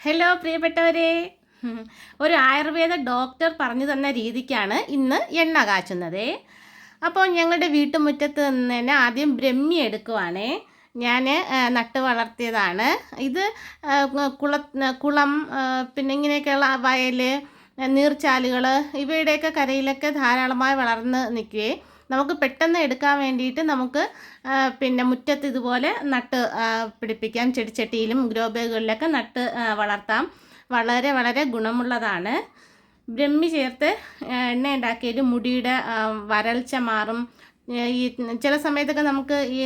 Hello പ്രിയപ്പെട്ടവരെ. ഒരു Ayurveda doctor പറഞ്ഞു തന്ന രീതിക്കാണ് ഇന്ന് എണ്ണ കാച്ചുന്നത്. അപ്പോൾ ഞങ്ങളുടെ വീട്ടുമുറ്റത്ത് നിന്ന് തന്നെ ആദ്യം ബ്രഹ്മി എടുക്കുവാണേ. ഞാൻ നട്ട് വളർത്തിയതാണ്. ഇത് കുള കുളം പിന്നെ ഇങ്ങനെയൊക്കെയുള്ള വയൽ നീർച്ചാലുകൾ ഇവയുടെയൊക്കെ കരയിലൊക്കെ ധാരാളമായി വളർന്ന് നിൽക്കുകയെ നമുക്ക് പെട്ടെന്ന് എടുക്കാൻ വേണ്ടിയിട്ട് നമുക്ക് പിന്നെ മുറ്റത്ത് ഇതുപോലെ നട്ട് പിടിപ്പിക്കാം. ചെടിച്ചട്ടിയിലും ഗ്രോ ബാഗുകളിലൊക്കെ നട്ട് വളർത്താം. വളരെ വളരെ ഗുണമുള്ളതാണ്. ബ്രഹ്മി ചേർത്ത് എണ്ണ ഉണ്ടാക്കിയത് മുടിയുടെ വരൾച്ച മാറും. ഈ ചില സമയത്തൊക്കെ നമുക്ക് ഈ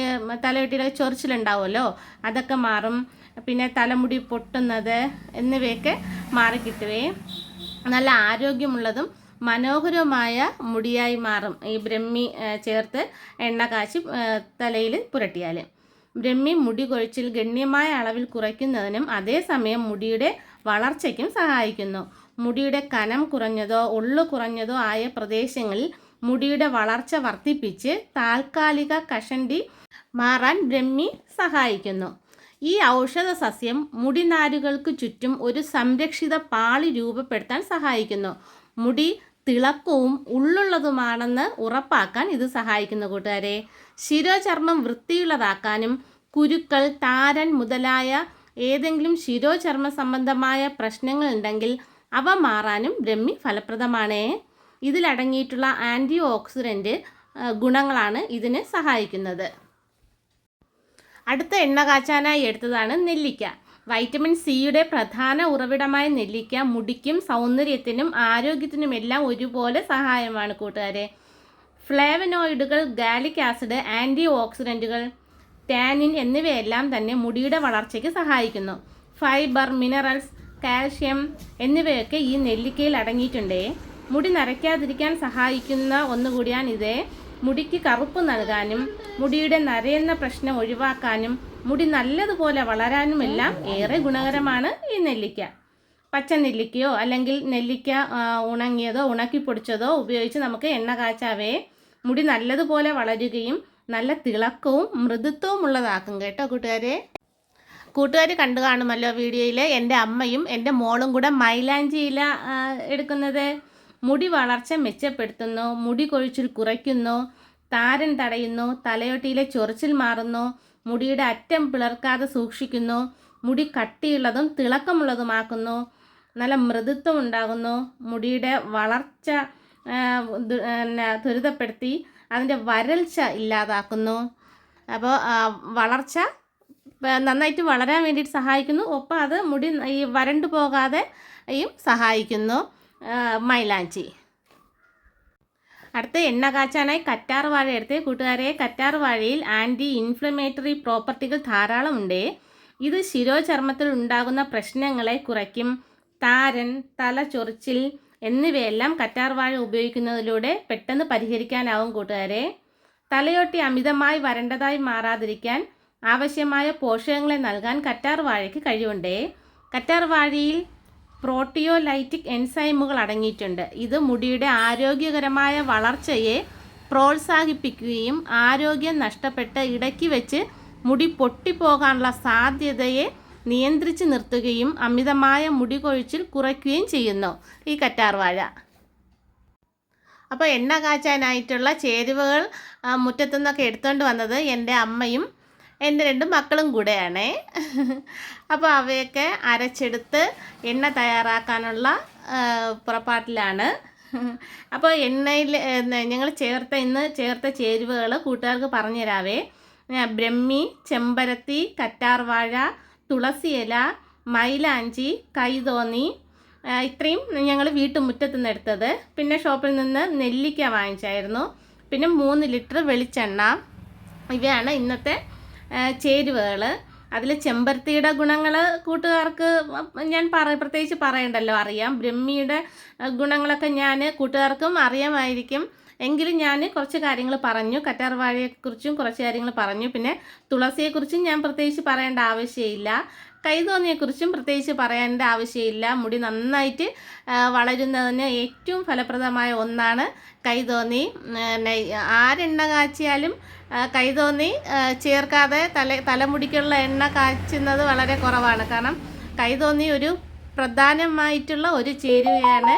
തലവെട്ടിയുടെ ചൊറിച്ചിലുണ്ടാവുമല്ലോ? അതൊക്കെ മാറും. പിന്നെ തലമുടി പൊട്ടുന്നത് എന്നിവയൊക്കെ മാറിക്കിട്ടുകയും നല്ല ആരോഗ്യമുള്ളതും മനോഹരവുമായ മുടിയായി മാറും ഈ ബ്രഹ്മി ചേർത്ത് എണ്ണ കാച്ചി തലയിൽ പുരട്ടിയാൽ. ബ്രഹ്മി മുടി കൊഴിച്ചിൽ ഗണ്യമായ അളവിൽ കുറയ്ക്കുന്നതിനും അതേസമയം മുടിയുടെ വളർച്ചയ്ക്കും സഹായിക്കുന്നു. മുടിയുടെ കനം കുറഞ്ഞതോ ഉള്ളു കുറഞ്ഞതോ ആയ പ്രദേശങ്ങളിൽ മുടിയുടെ വളർച്ച വർദ്ധിപ്പിച്ച് താൽക്കാലിക കഷണ്ടി മാറാൻ ബ്രഹ്മി സഹായിക്കുന്നു. ഈ ഔഷധ സസ്യം മുടിനാരുകൾക്ക് ചുറ്റും ഒരു സംരക്ഷിത പാളി രൂപപ്പെടുത്താൻ സഹായിക്കുന്നു. മുടി തിളക്കവും ഉള്ളുള്ളതുമാണെന്ന് ഉറപ്പാക്കാൻ ഇത് സഹായിക്കുന്നു കൂട്ടുകാരെ. ശിരോചർമ്മം വൃത്തിയുള്ളതാക്കാനും കുരുക്കൾ താരൻ മുതലായ ഏതെങ്കിലും ശിരോചർമ്മ സംബന്ധമായ പ്രശ്നങ്ങൾ ഉണ്ടെങ്കിൽ അവ മാറാനും ബ്രഹ്മി ഫലപ്രദമാണ്. ഇതിലടങ്ങിയിട്ടുള്ള ആന്റി ഓക്സിഡന്റ് ഗുണങ്ങളാണ് ഇതിന് സഹായിക്കുന്നത്. അടുത്ത എണ്ണ കാച്ചാനായി എടുത്തതാണ് നെല്ലിക്ക. വൈറ്റമിൻ സിയുടെ പ്രധാന ഉറവിടമായ നെല്ലിക്ക മുടിക്കും സൗന്ദര്യത്തിനും ആരോഗ്യത്തിനുമെല്ലാം ഒരുപോലെ സഹായമാണ് കൂട്ടുകാരെ. ഫ്ലേവനോയിഡുകൾ ഗാലിക് ആസിഡ് ആന്റി ഓക്സിഡന്റുകൾ ടാനിൻ എന്നിവയെല്ലാം തന്നെ മുടിയുടെ വളർച്ചയ്ക്ക് സഹായിക്കുന്നു. ഫൈബർ മിനറൽസ് കാൽഷ്യം എന്നിവയൊക്കെ ഈ നെല്ലിക്കയിൽ അടങ്ങിയിട്ടുണ്ടേ. മുടി നരയ്ക്കാതിരിക്കാൻ സഹായിക്കുന്ന ഒന്നുകൂടിയാണ് ഇത്. മുടിക്ക് കറുപ്പ് നൽകാനും മുടിയുടെ നരയുന്ന പ്രശ്നം ഒഴിവാക്കാനും മുടി നല്ലതുപോലെ വളരാനും എല്ലാം ഏറെ ഗുണകരമാണ് ഈ നെല്ലിക്ക. പച്ച നെല്ലിക്കയോ അല്ലെങ്കിൽ നെല്ലിക്ക ഉണങ്ങിയതോ ഉണക്കിപ്പൊടിച്ചതോ ഉപയോഗിച്ച് നമുക്ക് എണ്ണ കാച്ചാവേ മുടി നല്ലതുപോലെ വളരുകയും നല്ല തിളക്കവും മൃദുത്വവും ഉള്ളതാക്കും കേട്ടോ കൂട്ടുകാരെ. കൂട്ടുകാർ കണ്ടു കാണുമല്ലോ വീഡിയോയിൽ എന്റെ അമ്മയും എന്റെ മോളും കൂടെ മൈലാഞ്ചി ഇല എടുക്കുന്നത്. മുടി വളർച്ച മെച്ചപ്പെടുത്തുന്നു മുടി കൊഴിച്ചിൽ കുറയ്ക്കുന്നു താരൻ തടയുന്നു തലയോട്ടിയിലെ ചൊറിച്ചിൽ മാറുന്നു മുടിയുടെ അറ്റം പിളർക്കാതെ സൂക്ഷിക്കുന്നു മുടി കട്ടിയുള്ളതും തിളക്കമുള്ളതുമാക്കുന്നു നല്ല മൃദുത്വം ഉണ്ടാകുന്നു മുടിയുടെ വളർച്ച ത്വരിതപ്പെടുത്തി അതിന്റെ വരൾച്ച ഇല്ലാതാക്കുന്നു. അപ്പോൾ വളർച്ച നന്നായിട്ട് വളരാൻ വേണ്ടിയിട്ട് സഹായിക്കുന്നു. ഒപ്പം അത് മുടി ഈ വരണ്ടു പോകാതെയും സഹായിക്കുന്നു. മൈലാഞ്ചി. അടുത്ത എണ്ണ കാച്ചാനായി കറ്റാർ വാഴ എടുത്ത് കൂട്ടുകാരെ കറ്റാർ വാഴയിൽ ആന്റി ഇൻഫ്ലമേറ്ററി പ്രോപ്പർട്ടികൾ ധാരാളമുണ്ട് ഇത് ശിരോചർമ്മത്തിൽ ഉണ്ടാകുന്ന പ്രശ്നങ്ങളെ കുറയ്ക്കും. താരൻ തല ചൊറിച്ചിൽ എന്നിവയെല്ലാം കറ്റാർ വാഴ ഉപയോഗിക്കുന്നതിലൂടെ പെട്ടെന്ന് പരിഹരിക്കാനാവും കൂട്ടുകാരെ. തലയോട്ടി അമിതമായി വരണ്ടതായി മാറാതിരിക്കാൻ ആവശ്യമായ പോഷകങ്ങളെ നൽകാൻ കറ്റാർ വാഴയ്ക്ക് കഴിവുണ്ട്. കറ്റാർ വാഴയിൽ പ്രോട്ടിയോലൈറ്റിക് എൻസൈമുകൾ അടങ്ങിയിട്ടുണ്ട്. ഇത് മുടിയുടെ ആരോഗ്യകരമായ വളർച്ചയെ പ്രോത്സാഹിപ്പിക്കുകയും ആരോഗ്യം നഷ്ടപ്പെട്ട് ഇടയ്ക്ക് വെച്ച് മുടി പൊട്ടിപ്പോകാനുള്ള സാധ്യതയെ നിയന്ത്രിച്ച് നിർത്തുകയും അമിതമായ മുടി കൊഴിച്ചിൽ കുറയ്ക്കുകയും ചെയ്യുന്നു. ഈ കറ്റാർവാഴ. അപ്പോൾ എണ്ണ കാച്ചാനായിട്ടുള്ള ചേരുവകൾ മുറ്റത്തുനിന്നൊക്കെ മുറ്റത്തു നിന്നൊക്കെ എടുത്തുകൊണ്ട് വന്നത് എന്റെ അമ്മയും എന്റെ രണ്ട് മക്കളും കൂടെയാണേ. അപ്പോൾ അവയൊക്കെ അരച്ചെടുത്ത് എണ്ണ തയ്യാറാക്കാനുള്ള പുറപ്പാട്ടിലാണ്. അപ്പോൾ എണ്ണയിൽ ഞങ്ങൾ ചേർത്ത ഇന്ന് ചേർത്ത ചേരുവകൾ കൂട്ടുകാർക്ക് പറഞ്ഞു തരാവേ. ബ്രഹ്മി ചെമ്പരത്തി കറ്റാർവാഴ തുളസിയില മൈലാഞ്ചി കൈതോന്നി. ഇത്രയും ഞങ്ങൾ വീട്ടുമുറ്റത്ത് നിന്ന് എടുത്തത്. പിന്നെ ഷോപ്പിൽ നിന്ന് നെല്ലിക്ക വാങ്ങിച്ചായിരുന്നു. പിന്നെ മൂന്ന് ലിറ്റർ വെളിച്ചെണ്ണ. ഇവയാണ് ഇന്നത്തെ ചേരുവകൾ അതിൽ ചെമ്പരത്തിയുടെ ഗുണങ്ങൾ കൂട്ടുകാർക്ക് ഞാൻ പറ പ്രത്യേകിച്ച് പറയണ്ടല്ലോ. അറിയാം. ബ്രഹ്മിയുടെ ഗുണങ്ങളൊക്കെ ഞാൻ കൂട്ടുകാർക്കും അറിയാമായിരിക്കും. എങ്കിലും ഞാൻ കുറച്ച് കാര്യങ്ങൾ പറഞ്ഞു. കറ്റാർവാഴയെക്കുറിച്ചും കുറച്ച് കാര്യങ്ങൾ പറഞ്ഞു. പിന്നെ തുളസിയെക്കുറിച്ചും ഞാൻ പ്രത്യേകിച്ച് പറയേണ്ട ആവശ്യമില്ല. കൈതോന്നിയെക്കുറിച്ചും പ്രത്യേകിച്ച് പറയേണ്ട ആവശ്യമില്ല. മുടി നന്നായിട്ട് വളരുന്നതിന് ഏറ്റവും ഫലപ്രദമായ ഒന്നാണ് കൈതോന്നി. ആരെണ്ണ കാച്ചിയാലും കൈതോന്നി ചേർക്കാതെ തല തലമുടിക്കുള്ള എണ്ണ കാച്ചുന്നത് വളരെ കുറവാണ്. കാരണം കൈതോന്നി ഒരു പ്രധാനമായിട്ടുള്ള ഒരു ചേരുവയാണ്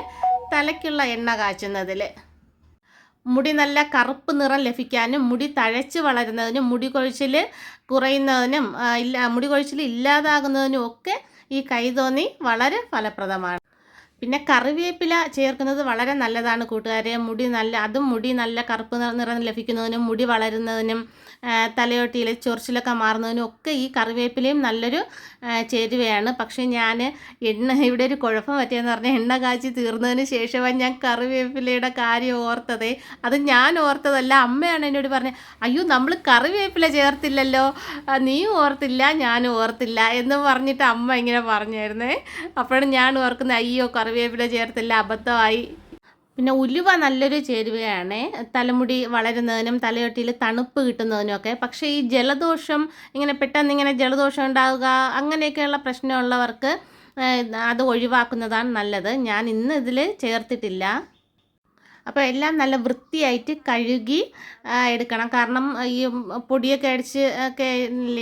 തലയ്ക്കുള്ള എണ്ണ കാച്ചുന്നതിൽ മുടി നല്ല കറുപ്പ് നിറം ലഭിക്കാനും മുടി തഴച്ച് വളരുന്നതിനും മുടി കൊഴിച്ചിൽ കുറയുന്നതിനും ഇല്ല മുടി കൊഴിച്ചിൽ ഇല്ലാതാകുന്നതിനും ഒക്കെ ഈ കൈതോന്നി വളരെ ഫലപ്രദമാണ്. പിന്നെ കറിവേപ്പില ചേർക്കുന്നത് വളരെ നല്ലതാണ് കൂട്ടുകാരെ. മുടി നല്ല അതും മുടി നല്ല കറുപ്പ് നിറം ലഭിക്കുന്നതിനും മുടി വളരുന്നതിനും ആ, തലയോട്ടിയിലെ ചൊറിച്ചിലൊക്കെ മാറുന്നതിനും ഒക്കെ ഈ കറിവേപ്പിലയും നല്ലൊരു ചേരുവയാണ്. പക്ഷേ ഞാൻ എണ്ണ ഇവിടെ ഒരു കുഴപ്പം പറ്റിയെന്ന് പറഞ്ഞാൽ എണ്ണ കാച്ചി തീർന്നതിന് ശേഷമാണ് ഞാൻ കറിവേപ്പിലയുടെ കാര്യം ഓർത്തതേ. അത് ഞാൻ ഓർത്തതല്ല അമ്മയാണ് എന്നോട് പറഞ്ഞത് അയ്യോ നമ്മൾ കറിവേപ്പില ചേർത്തില്ലല്ലോ. നീ ഓർത്തില്ല ഞാനും ഓർത്തില്ല എന്ന് പറഞ്ഞിട്ട് അമ്മ ഇങ്ങനെ പറഞ്ഞായിരുന്നേ. അപ്പോഴാണ് ഞാൻ ഓർക്കുന്നത് അയ്യോ കറിവേപ്പില ചേർത്തില്ല അബദ്ധമായി. പിന്നെ ഉലുവ നല്ലൊരു ചേരുവയാണ്. തലമുടി വളരുന്നതിനും തലയൊട്ടിയിൽ തണുപ്പ് കിട്ടുന്നതിനും ഒക്കെ. പക്ഷേ ഈ ജലദോഷം ഇങ്ങനെ പെട്ടെന്ന് ഇങ്ങനെ ജലദോഷം ഉണ്ടാവുക അങ്ങനെയൊക്കെയുള്ള പ്രശ്നമുള്ളവർക്ക് അത് ഒഴിവാക്കുന്നതാണ് നല്ലത്. ഞാൻ ഇന്ന് ഇതിൽ ചേർത്തിട്ടില്ല. അപ്പോൾ എല്ലാം നല്ല വൃത്തിയായിട്ട് കഴുകി എടുക്കണം. കാരണം ഈ പൊടിയൊക്കെ അടിച്ച് ഒക്കെ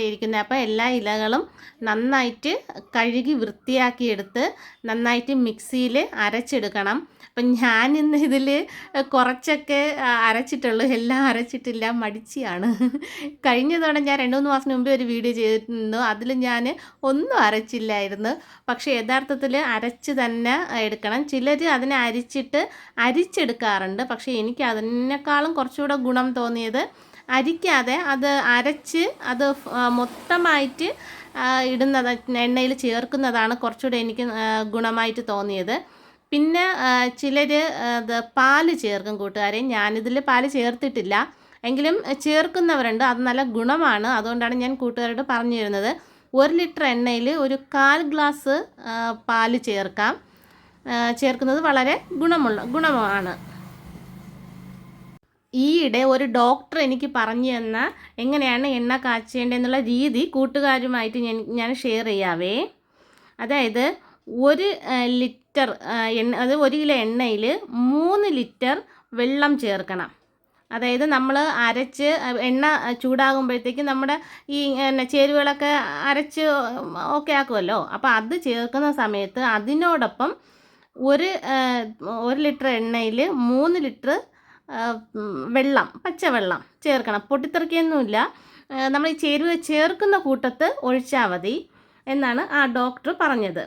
ഇരിക്കുന്നത് അപ്പോൾ എല്ലാ ഇലകളും നന്നായിട്ട് കഴുകി വൃത്തിയാക്കിയെടുത്ത് നന്നായിട്ട് മിക്സിയിൽ അരച്ചെടുക്കണം. അപ്പം ഞാൻ ഇന്ന് ഇതിൽ കുറച്ചൊക്കെ അരച്ചിട്ടുള്ളൂ. എല്ലാം അരച്ചിട്ടില്ല മടിച്ചിയാണ്. കഴിഞ്ഞ തവണ ഞാൻ രണ്ട് മൂന്ന് മാസം മുമ്പേ ഒരു വീഡിയോ ചെയ്തിരുന്നു. അതിൽ ഞാൻ ഒന്നും അരച്ചില്ലായിരുന്നു. പക്ഷേ യഥാർത്ഥത്തിൽ അരച്ച് തന്നെ എടുക്കണം. ചിലർ അതിനെ അരിച്ചിട്ട് അരിച്ചെടുക്കാറുണ്ട്. പക്ഷേ എനിക്ക് അതിനേക്കാളും കുറച്ചുകൂടെ ഗുണം തോന്നിയത് അരിക്കാതെ അത് അരച്ച് അത് മൊത്തമായിട്ട് ഇടുന്നത് എണ്ണയിൽ ചേർക്കുന്നതാണ് കുറച്ചുകൂടെ എനിക്ക് ഗുണമായിട്ട് തോന്നിയത്. പിന്നെ ചിലർ പാൽ ചേർക്കും കൂട്ടുകാരെ. ഞാനിതിൽ പാൽ ചേർത്തിട്ടില്ല. എങ്കിലും ചേർക്കുന്നവരുണ്ട്. അത് നല്ല ഗുണമാണ്. അതുകൊണ്ടാണ് ഞാൻ കൂട്ടുകാരോട് പറഞ്ഞു തരുന്നത് ഒരു ലിറ്റർ എണ്ണയിൽ ഒരു കാൽ ഗ്ലാസ് പാൽ ചേർക്കാം. ചേർക്കുന്നത് വളരെ ഗുണമുള്ള ഗുണമാണ്. ഈയിടെ ഒരു ഡോക്ടർ എനിക്ക് പറഞ്ഞു തന്ന എങ്ങനെയാണ് എണ്ണ കാച്ചേണ്ടതെന്നുള്ള രീതി കൂട്ടുകാരുമായിട്ട് ഞാൻ ഞാൻ ഷെയർ ചെയ്യാവേ. അതായത് ഒരു ആ, ലിറ്റർ എണ്ണ അത് ഒരു കിലോ എണ്ണയിൽ മൂന്ന് ലിറ്റർ വെള്ളം ചേർക്കണം. അതായത് നമ്മൾ അരച്ച് എണ്ണ ചൂടാകുമ്പോഴത്തേക്കും നമ്മുടെ ഈ പിന്നെ ചേരുവകളൊക്കെ അരച്ച് ഓക്കെ ആക്കുമല്ലോ അപ്പോൾ അത് ചേർക്കുന്ന സമയത്ത് അതിനോടൊപ്പം ഒരു ഒരു ലിറ്റർ എണ്ണയിൽ മൂന്ന് ലിറ്റർ വെള്ളം പച്ചവെള്ളം ചേർക്കണം. പൊട്ടിത്തെറിക്കൊന്നുമില്ല. നമ്മൾ ഈ ചേരുവ ചേർക്കുന്ന കൂട്ടത്ത് ഒഴിച്ചാൽ മതി എന്നാണ് ആ ഡോക്ടർ പറഞ്ഞത്.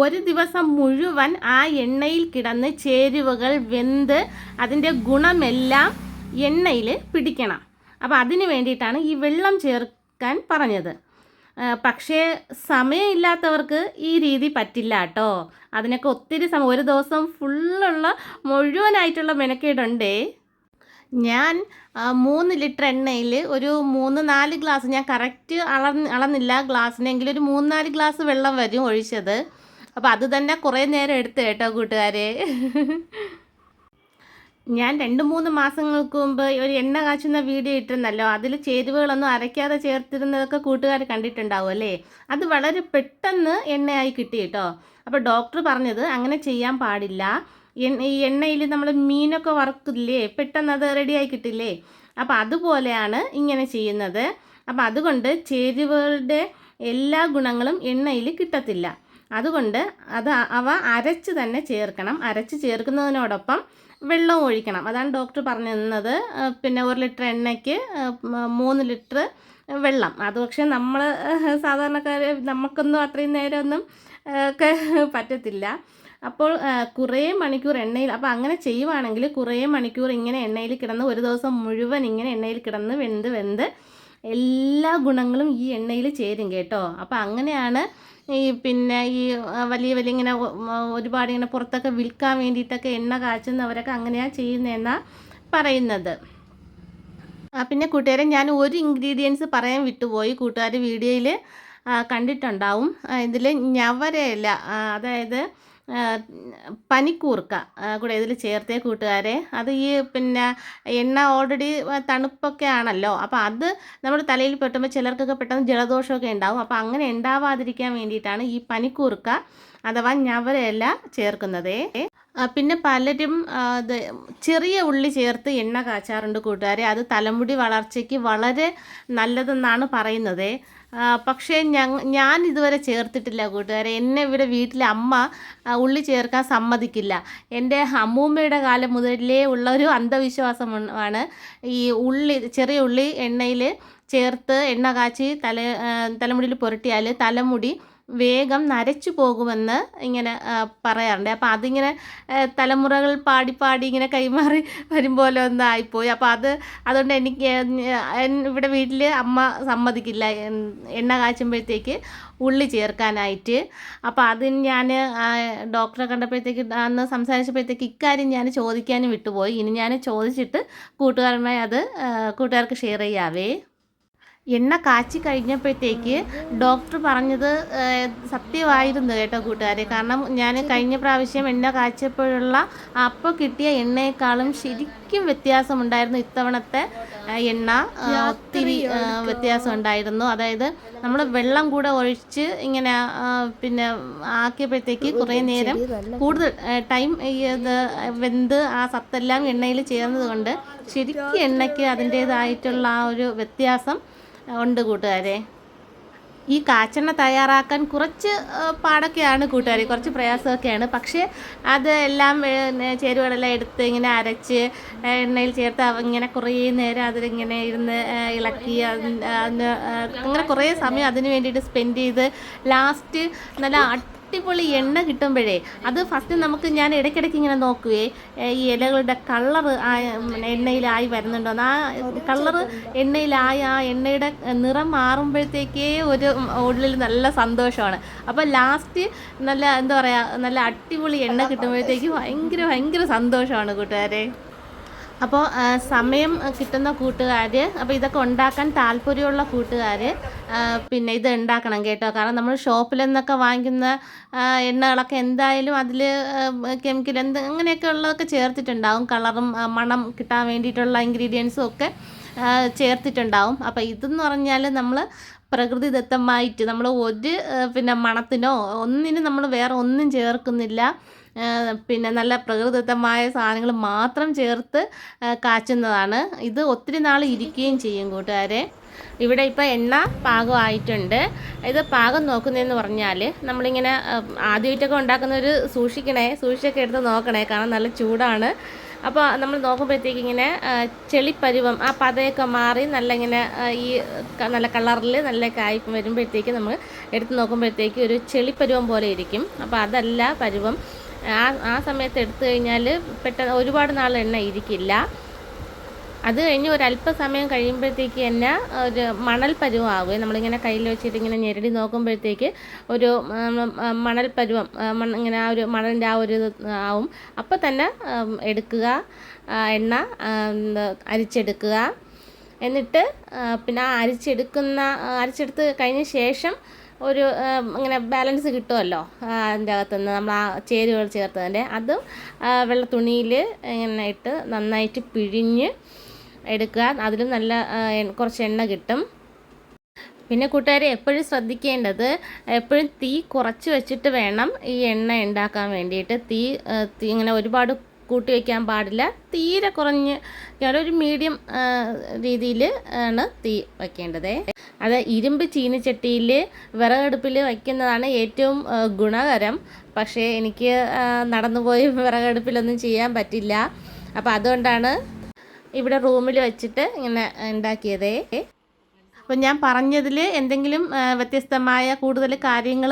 ഒരു ദിവസം മുഴുവൻ ആ എണ്ണയിൽ കിടന്ന് ചേരുവകൾ വെന്ത് അതിന്റെ ഗുണമെല്ലാം എണ്ണയിൽ പിടിക്കണം. അപ്പോൾ അതിന് വേണ്ടിയിട്ടാണ് ഈ വെള്ളം ചേർക്കാൻ പറഞ്ഞത്. പക്ഷേ സമയമില്ലാത്തവർക്ക് ഈ രീതി പറ്റില്ല കേട്ടോ. അതിനൊക്കെ ഒത്തിരി സമയം ഒരു ദിവസം ഫുള്ളുള്ള മുഴുവനായിട്ടുള്ള മെനക്കേടുണ്ടേ. ഞാൻ മൂന്ന് ലിറ്റർ എണ്ണയിൽ ഒരു മൂന്ന് നാല് ഗ്ലാസ് ഞാൻ കറക്റ്റ് അള അളന്നില്ല ഗ്ലാസ്സിനെങ്കിലും ഒരു മൂന്ന് നാല് ഗ്ലാസ് വെള്ളം വരും ഒഴിച്ചത്. അപ്പോൾ അത് തന്നെ കുറേ നേരം എടുത്ത് കേട്ടോ കൂട്ടുകാരെ. ഞാൻ രണ്ട് മൂന്ന് മാസങ്ങൾക്ക് മുമ്പ് ഒരു എണ്ണ കാച്ചുന്ന വീഡിയോ ഇട്ടിരുന്നല്ലോ. അതിൽ ചേരുവകളൊന്നും അരയ്ക്കാതെ ചേർത്തിരുന്നതൊക്കെ കൂട്ടുകാർ കണ്ടിട്ടുണ്ടാവും അല്ലേ? അത് വളരെ പെട്ടെന്ന് എണ്ണയായി കിട്ടി കേട്ടോ. അപ്പോൾ ഡോക്ടർ പറഞ്ഞത് അങ്ങനെ ചെയ്യാൻ പാടില്ല. ഈ എണ്ണയിൽ നമ്മൾ മീനൊക്കെ വറുക്കില്ലേ പെട്ടെന്ന് അത് റെഡിയായി കിട്ടില്ലേ? അപ്പോൾ അതുപോലെയാണ് ഇങ്ങനെ ചെയ്യുന്നത്. അപ്പോൾ അതുകൊണ്ട് ചേരുവകളുടെ എല്ലാ ഗുണങ്ങളും എണ്ണയിൽ കിട്ടത്തില്ല. അതുകൊണ്ട് അത് അവ അരച്ച് തന്നെ ചേർക്കണം. അരച്ച് ചേർക്കുന്നതിനോടൊപ്പം വെള്ളവും ഒഴിക്കണം. അതാണ് ഡോക്ടർ പറഞ്ഞു തന്നത് പിന്നെ ഒരു ലിറ്റർ എണ്ണയ്ക്ക് മൂന്ന് ലിറ്റർ വെള്ളം. അത് പക്ഷേ നമ്മൾ സാധാരണക്കാർ നമുക്കൊന്നും അത്രയും നേരമൊന്നും ഒക്കെ പറ്റത്തില്ല. അപ്പോൾ കുറേ മണിക്കൂർ എണ്ണയിൽ അപ്പോൾ അങ്ങനെ ചെയ്യുവാണെങ്കിൽ കുറേ മണിക്കൂർ ഇങ്ങനെ എണ്ണയിൽ കിടന്ന് ഒരു ദിവസം മുഴുവൻ ഇങ്ങനെ എണ്ണയിൽ കിടന്ന് വെന്ത് വെന്ത് എല്ലാ ഗുണങ്ങളും ഈ എണ്ണയിൽ ചേരും കേട്ടോ. അപ്പോൾ അങ്ങനെയാണ് ഈ പിന്നെ ഈ വലിയ വലിയ ഇങ്ങനെ ഒരുപാട് ഇങ്ങനെ പുറത്തൊക്കെ വിൽക്കാൻ വേണ്ടിയിട്ടൊക്കെ എണ്ണ കാച്ചുന്നവരൊക്കെ അങ്ങനെയാണ് ചെയ്യുന്നതെന്നാണ് പറയുന്നത്. പിന്നെ കൂട്ടുകാരെ ഞാൻ ഒരു ഇൻഗ്രീഡിയൻസ് പറയാൻ വിട്ടുപോയി. കൂട്ടുകാർ വീഡിയോയിൽ കണ്ടിട്ടുണ്ടാവും. ഇതിൽ ഞവരയില അതായത് പനിക്കൂർക്ക കൂടെ ഇതിൽ ചേർത്തേ കൂട്ടുകാരെ. അത് ഈ പിന്നെ എണ്ണ ഓൾറെഡി തണുപ്പൊക്കെ ആണല്ലോ അപ്പോൾ അത് നമ്മുടെ തലയിൽ പെട്ടുമ്പോൾ ചിലർക്കൊക്കെ പെട്ടെന്ന് ജലദോഷമൊക്കെ ഉണ്ടാവും. അപ്പോൾ അങ്ങനെ ഉണ്ടാവാതിരിക്കാൻ വേണ്ടിയിട്ടാണ് ഈ പനിക്കൂർക്ക അഥവാ ഞവരയില ചേർക്കുന്നത്. പിന്നെ പലരും ഇത് ചെറിയ ഉള്ളി ചേർത്ത് എണ്ണ കാച്ചാറുണ്ട് കൂട്ടുകാരെ. അത് തലമുടി വളർച്ചയ്ക്ക് വളരെ നല്ലതെന്നാണ് പറയുന്നത്. പക്ഷേ ഞാൻ ഇതുവരെ ചേർത്തിട്ടില്ല കൂട്ടുകാരെ. എന്നെ ഇവിടെ വീട്ടിലെ അമ്മ ഉള്ളി ചേർക്കാൻ സമ്മതിക്കില്ല. എന്റെ അമ്മൂമ്മയുടെ കാലം മുതലേ ഉള്ള ഒരു അന്ധവിശ്വാസം ആണ് ഈ ഉള്ളി ചെറിയ ഉള്ളി എണ്ണയിൽ ചേർത്ത് എണ്ണ കാച്ചി തല തലമുടിയിൽ പുരട്ടിയാൽ തലമുടി വേഗം നരച്ചു പോകുമെന്ന് ഇങ്ങനെ പറയാറുണ്ട്. അപ്പോൾ അതിങ്ങനെ തലമുറകൾ പാടി പാടി ഇങ്ങനെ കൈമാറി വരും പോലെ ഒന്നായിപ്പോയി. അപ്പം അത് അതുകൊണ്ട് എനിക്ക് ഇവിടെ വീട്ടിൽ അമ്മ സമ്മതിക്കില്ല. എണ്ണ കാച്ചുമ്പോഴത്തേക്ക് ഉള്ളി ചേർക്കാനായിട്ട്. അപ്പോൾ അതിന് ഞാൻ ഡോക്ടറെ കണ്ടപ്പോഴത്തേക്ക് അന്ന് സംസാരിച്ചപ്പോഴത്തേക്ക് ഇക്കാര്യം ഞാൻ ചോദിക്കാനും വിട്ടുപോയി. ഇനി ഞാൻ ചോദിച്ചിട്ട് കൂട്ടുകാരുമായി അത് കൂട്ടുകാർക്ക് ഷെയർ ചെയ്യാവേ. എണ്ണ കാച്ചി കഴിഞ്ഞപ്പോഴത്തേക്ക് ഡോക്ടർ പറഞ്ഞത് സത്യമായിരുന്നു കേട്ടോ കൂട്ടുകാരെ. കാരണം ഞാൻ കഴിഞ്ഞ പ്രാവശ്യം എണ്ണ കാച്ചിയപ്പോഴുള്ള അപ്പോൾ കിട്ടിയ എണ്ണയെക്കാളും ശരിക്കും വ്യത്യാസമുണ്ടായിരുന്നു ഇത്തവണത്തെ എണ്ണ ഒത്തിരി വ്യത്യാസം ഉണ്ടായിരുന്നു അതായത് നമ്മൾ വെള്ളം കൂടെ ഒഴിച്ച് ഇങ്ങനെ പിന്നെ ആക്കിയപ്പോഴത്തേക്ക് കുറേ നേരം കൂടുതൽ ടൈം ഇത് വെന്ത് ആ സത്തെല്ലാം എണ്ണയിൽ ചേർന്നത് കൊണ്ട് ശരിക്കും എണ്ണയ്ക്ക് അതിന്റേതായിട്ടുള്ള ആ ഒരു വ്യത്യാസം ഉണ്ട് കൂട്ടുകാരെ. ഈ കാച്ചെണ്ണ തയ്യാറാക്കാൻ കുറച്ച് പാടൊക്കെയാണ് കൂട്ടുകാരി. കുറച്ച് പ്രയാസമൊക്കെയാണ്. പക്ഷേ അത് എല്ലാം ചേരുവകളെല്ലാം എടുത്ത് ഇങ്ങനെ അരച്ച് എണ്ണയിൽ ചേർത്ത് ഇങ്ങനെ കുറേ നേരം അതിലിങ്ങനെ ഇരുന്ന് ഇളക്കി അങ്ങനെ കുറേ സമയം അതിന് വേണ്ടിയിട്ട് സ്പെൻഡ് ചെയ്ത് ലാസ്റ്റ് നല്ല അടിപൊളി എണ്ണ കിട്ടുമ്പോഴേ അത് ഫസ്റ്റ് നമുക്ക് ഞാൻ ഇടയ്ക്കിടയ്ക്ക് ഇങ്ങനെ നോക്കുകയെ ഈ ഇലകളുടെ കളറ് ആ എണ്ണയിലായി വരുന്നുണ്ടോ? ആ കളറ് എണ്ണയിലായി ആ എണ്ണയുടെ നിറം മാറുമ്പോഴത്തേക്കേ ഒരു ഉള്ളിൽ നല്ല സന്തോഷമാണ്. അപ്പോൾ ലാസ്റ്റ് നല്ല എന്താ പറയുക നല്ല അടിപൊളി എണ്ണ കിട്ടുമ്പോഴത്തേക്ക് ഭയങ്കര ഭയങ്കര സന്തോഷമാണ് കൂട്ടുകാരെ. അപ്പോൾ സമയം കിട്ടുന്ന കൂട്ടുകാർ അപ്പോൾ ഇതൊക്കെ ഉണ്ടാക്കാൻ താല്പര്യമുള്ള കൂട്ടുകാർ പിന്നെ ഇത് ഉണ്ടാക്കണം കേട്ടോ. കാരണം നമ്മൾ ഷോപ്പിൽ നിന്നൊക്കെ വാങ്ങിക്കുന്ന എണ്ണകളൊക്കെ എന്തായാലും അതിൽ കെമിക്കൽ എന്ത് അങ്ങനെയൊക്കെ ഉള്ളതൊക്കെ ചേർത്തിട്ടുണ്ടാവും. കളറും മണം കിട്ടാൻ വേണ്ടിയിട്ടുള്ള ഇൻഗ്രീഡിയൻസും ഒക്കെ ചേർത്തിട്ടുണ്ടാവും. അപ്പോൾ ഇതെന്ന് പറഞ്ഞാൽ നമ്മൾ പ്രകൃതിദത്തമായിട്ട് നമ്മൾ ഒരു പിന്നെ മണത്തിനോ ഒന്നിനും നമ്മൾ വേറെ ഒന്നും ചേർക്കുന്നില്ല. പിന്നെ നല്ല പ്രകൃതിദത്തമായ സാധനങ്ങൾ മാത്രം ചേർത്ത് കാച്ചുന്നതാണ്. ഇത് ഒത്തിരി നാൾ ഇരിക്കുകയും ചെയ്യും കൂട്ടുകാരെ. ഇവിടെ ഇപ്പോൾ എണ്ണ പാകമായിട്ടുണ്ട് ഇത് പാകം നോക്കുന്നതെന്ന് പറഞ്ഞാൽ നമ്മളിങ്ങനെ ആദ്യമായിട്ടൊക്കെ ഉണ്ടാക്കുന്നവർ സൂക്ഷിക്കണേ സൂക്ഷിച്ചൊക്കെ എടുത്ത് നോക്കണേ. കാരണം നല്ല ചൂടാണ്. അപ്പോൾ നമ്മൾ നോക്കുമ്പോഴത്തേക്ക് ഇങ്ങനെ ചെളിപ്പരുവം ആ പതയൊക്കെ മാറി നല്ല ഇങ്ങനെ ഈ നല്ല കളറിൽ നല്ല കായ് വരുമ്പോഴത്തേക്ക് നമ്മൾ എടുത്ത് നോക്കുമ്പോഴത്തേക്ക് ഒരു ചെളിപ്പരുവം പോലെ ഇരിക്കും. അപ്പോൾ അതല്ല പരുവം. ആ ആ സമയത്ത് എടുത്തു കഴിഞ്ഞാൽ പെട്ടെന്ന് ഒരുപാട് നാൾ എണ്ണ ഇരിക്കില്ല. അത് കഴിഞ്ഞ് ഒരല്പസമയം കഴിയുമ്പോഴത്തേക്ക് തന്നെ ഒരു മണൽ പരുവമാകും നമ്മളിങ്ങനെ കയ്യിൽ വെച്ചിട്ട് ഇങ്ങനെ ഞെരടി നോക്കുമ്പോഴത്തേക്ക് ഒരു മണൽ പരുവം ഇങ്ങനെ ആ ഒരു മണലിന്റെ ആ ഒരു ആവും. അപ്പോൾ തന്നെ എടുക്കുക എണ്ണ അരിച്ചെടുക്കുക. എന്നിട്ട് പിന്നെ ആ അരിച്ചെടുക്കുന്ന അരിച്ചെടുത്ത് കഴിഞ്ഞ ശേഷം ഒരു ഇങ്ങനെ ബാലൻസ് കിട്ടുമല്ലോ? അതിന്റെ അകത്തുനിന്ന് നമ്മൾ ആ ചേരുവകൾ ചേർത്തതിന്റെ. അതും വെള്ള തുണിയിൽ ഇങ്ങനെ ഇട്ട് നന്നായിട്ട് പിഴിഞ്ഞ് എടുക്കുക. അതിലും നല്ല കുറച്ച് എണ്ണ കിട്ടും. പിന്നെ കൂട്ടുകാരെ എപ്പോഴും ശ്രദ്ധിക്കേണ്ടത് എപ്പോഴും തീ കുറച്ച് വെച്ചിട്ട് വേണം ഈ എണ്ണ ഉണ്ടാക്കാൻ വേണ്ടിയിട്ട്. തീ തീ ഇങ്ങനെ ഒരുപാട് കൂട്ടി വയ്ക്കാൻ പാടില്ല. തീരെ കുറഞ്ഞ് ഒരു മീഡിയം രീതിയിൽ ആണ് തീ വയ്ക്കേണ്ടത് അത് ഇരുമ്പ് ചീനിച്ചട്ടിയിൽ വിറകടുപ്പിൽ വയ്ക്കുന്നതാണ് ഏറ്റവും ഗുണകരം. പക്ഷേ എനിക്ക് നടന്നുപോയി വിറകടുപ്പിലൊന്നും ചെയ്യാൻ പറ്റില്ല. അപ്പോൾ അതുകൊണ്ടാണ് ഇവിടെ റൂമിൽ വെച്ചിട്ട് ഇങ്ങനെ ഉണ്ടാക്കിയതേ. അപ്പോൾ ഞാൻ പറഞ്ഞതിൽ എന്തെങ്കിലും വ്യത്യസ്തമായ കൂടുതൽ കാര്യങ്ങൾ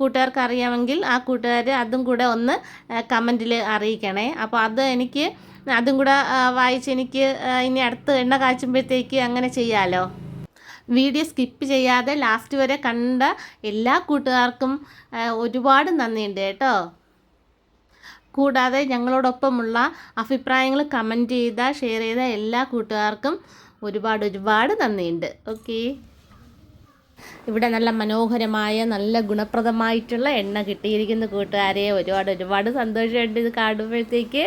കൂട്ടുകാർക്ക് അറിയാമെങ്കിൽ ആ കൂട്ടുകാർ അതും കൂടെ ഒന്ന് കമന്റിൽ അറിയിക്കണേ. അപ്പോൾ അത് എനിക്ക് അതും കൂടെ വായിച്ച് എനിക്ക് ഇനി അടുത്ത് എണ്ണ കാച്ചുമ്പോഴത്തേക്ക് അങ്ങനെ ചെയ്യാമല്ലോ വീഡിയോ സ്കിപ്പ് ചെയ്യാതെ ലാസ്റ്റ് വരെ കണ്ട എല്ലാ കൂട്ടുകാർക്കും ഒരുപാട് നന്ദിയുണ്ട് കേട്ടോ. കൂടാതെ ഞങ്ങളോടൊപ്പമുള്ള അഭിപ്രായങ്ങൾ കമന്റ് ചെയ്ത ഷെയർ ചെയ്ത എല്ലാ കൂട്ടുകാർക്കും ഒരുപാട് ഒരുപാട് നന്ദിയുണ്ട്. ഓക്കെ ഇവിടെ നല്ല മനോഹരമായ നല്ല ഗുണപ്രദമായിട്ടുള്ള എണ്ണ കിട്ടിയിരിക്കുന്ന കൂട്ടുകാരെ. ഒരുപാട് ഒരുപാട് സന്തോഷമുണ്ട് ഇത് കാണുമ്പോഴത്തേക്ക്.